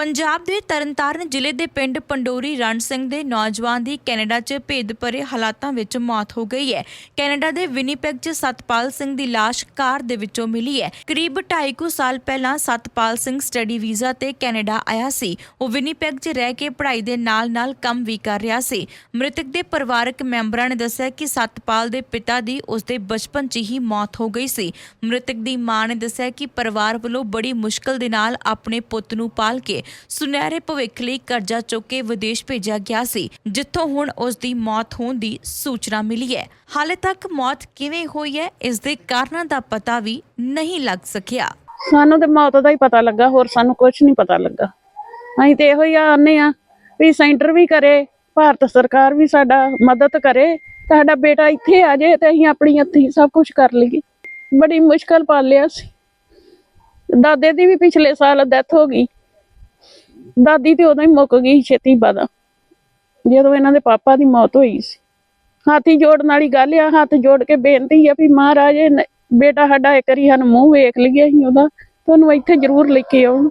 ਪੰਜਾਬ ਦੇ ਤਰਨਤਾਰਨ ਜ਼ਿਲ੍ਹੇ ਦੇ ਪਿੰਡ ਪੰਡੋਰੀ ਰਣ ਸਿੰਘ ਦੇ ਨੌਜਵਾਨ ਦੀ ਕੈਨੇਡਾ 'ਚ ਭੇਦ ਭਰੇ ਹਾਲਾਤਾਂ ਵਿੱਚ ਮੌਤ ਹੋ ਗਈ ਹੈ। ਕੈਨੇਡਾ ਦੇ ਵਿਨੀਪੈਗ 'ਚ ਸਤਪਾਲ ਸਿੰਘ ਦੀ ਲਾਸ਼ ਕਾਰ ਦੇ ਵਿੱਚੋਂ ਮਿਲੀ ਹੈ। ਕਰੀਬ 2.5 ਕੁ ਸਾਲ ਪਹਿਲਾਂ ਸਤਪਾਲ ਸਿੰਘ ਸਟੱਡੀ ਵੀਜ਼ਾ ਤੇ ਕੈਨੇਡਾ ਆਇਆ ਸੀ। ਉਹ ਵਿਨੀਪੈਗ 'ਚ ਰਹਿ ਕੇ ਪੜ੍ਹਾਈ ਦੇ ਨਾਲ-ਨਾਲ ਕੰਮ ਵੀ ਕਰ ਰਿਹਾ ਸੀ। ਮ੍ਰਿਤਕ ਦੇ ਪਰਿਵਾਰਕ ਮੈਂਬਰਾਂ ਨੇ ਦੱਸਿਆ ਕਿ ਸਤਪਾਲ ਦੇ ਪਿਤਾ ਦੀ ਉਸਦੇ ਬਚਪਨ 'ਚ ਹੀ ਮੌਤ ਹੋ ਗਈ ਸੀ। ਮ੍ਰਿਤਕ ਦੀ ਮਾਂ ਨੇ ਦੱਸਿਆ ਕਿ ਪਰਿਵਾਰ ਵੱਲੋਂ ਬੜੀ ਮੁਸ਼ਕਲ ਦੇ ਨਾਲ ਆਪਣੇ ਪੁੱਤ ਨੂੰ ਪਾਲ ਕੇ ਸੁਨਹਿਰੇ ਭਵਿੱਖ ਲਈ ਕਰਜ਼ਾ ਚੁੱਕ ਕੇ ਵਿਦੇਸ਼ ਭੇਜਿਆ ਗਿਆ ਸੀ, ਜਿੱਥੋਂ ਹੁਣ ਉਸ ਦੀ ਮੌਤ ਹੋਣ ਦੀ ਸੂਚਨਾ ਮਿਲੀ ਹੈ। ਹਾਲੇ ਤੱਕ ਮੌਤ ਕਿਵੇਂ ਹੋਈ ਹੈ, ਇਸ ਦੇ ਕਾਰਨਾਂ ਦਾ ਪਤਾ ਵੀ ਨਹੀਂ ਲੱਗ ਸਕਿਆ। ਸਾਨੂੰ ਤੇ ਮੌਤ ਦਾ ਹੀ ਪਤਾ ਲੱਗਾ, ਹੋਰ ਸਾਨੂੰ ਕੁਝ ਨਹੀਂ ਪਤਾ ਲੱਗਾ। ਅਸੀਂ ਤੇ ਇਹੋ ਹੀ ਆਨੇ ਆ ਵੀ ਸੈਂਟਰ ਵੀ ਕਰੇ, ਭਾਰਤ ਸਰਕਾਰ ਵੀ ਸਾਡਾ ਮਦਦ ਕਰੇ, ਸਾਡਾ ਬੇਟਾ ਇੱਥੇ ਆ ਜਾਏ ਤੇ ਅਸੀਂ ਆਪਣੀ ਹੱਥੀਂ ਸਭ ਕੁਝ ਕਰ ਲਈਏ। ਬੜੀ ਮੁਸ਼ਕਲ ਪਾਲਿਆ ਸੀ। ਦਾਦੇ ਦੀ ਵੀ ਪਿਛਲੇ ਸਾਲ ਡੈਥ ਹੋ ਗਈ। ਦਾਦੀ ਤੇ ਉਦੋਂ ਹੀ ਮੁੱਕ ਗਈ ਛੇਤੀ ਬਾਦਾ ਜਦੋਂ ਇਹਨਾਂ ਦੇ ਪਾਪਾ ਦੀ ਮੌਤ ਹੋਈ ਸੀ। ਹਾਥੀ ਜੋੜਨ ਵਾਲੀ ਗੱਲ ਆ, ਹੱਥ ਜੋੜ ਕੇ ਬੇਨਤੀ ਆ ਵੀ ਮਹਾਰਾਜ ਬੇਟਾ ਸਾਡਾ ਇੱਕ ਵਾਰੀ ਸਾਨੂੰ ਮੂੰਹ ਵੇਖ ਲਈਏ ਅਸੀਂ ਉਹਦਾ। ਤੁਹਾਨੂੰ ਇੱਥੇ ਜ਼ਰੂਰ ਲੈ ਕੇ ਆਉਣ।